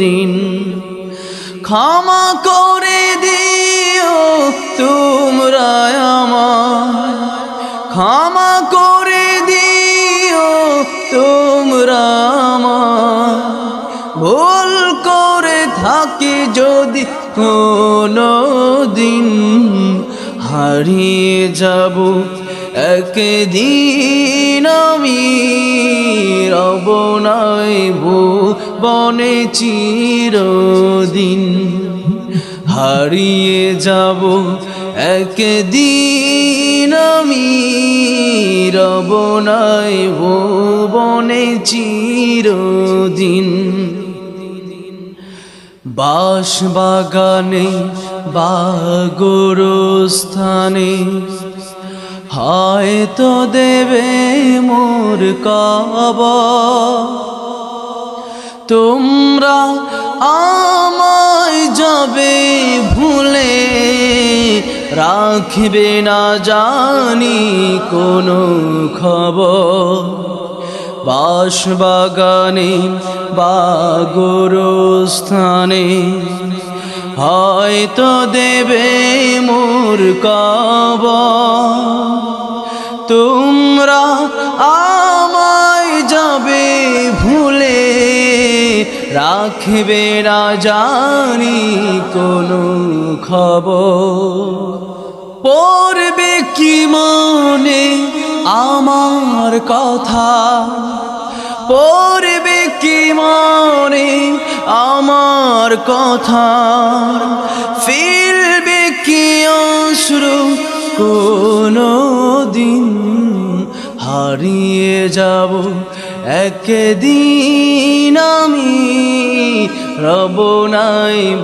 দিন ক্ষমা করে দিও তোমরা আমার ক্ষমা করে দিও তোমরা আমার ভুল করে থাকি যদি কোনো দিন হারিয়ে যাব। একদিন আমি রব নাইব বনে চিরদিন হারিয়ে যাব একদিন আমি রব নাইব বনে চিরদিন। বাস বাগানে বাগরস্থানে হয়তো দেবে মোর কাব তোমরা আমায় যাবে ভুলে রাখবে না জানি কোনো খবর। বাসবাগানে, বাগরস্থানে। হয়তো দেবে মোর কাব। তোমরা আমায় যাবে ভুলে, রাখবে না জানি কোনো খবর। পড়বে কি মনে আমার কথা পড়বে কি মনে? আমার কথা ফিরবে কি অশ্রু? কোনো দিন হারিয়ে যাব। একদিন আমি রব নাই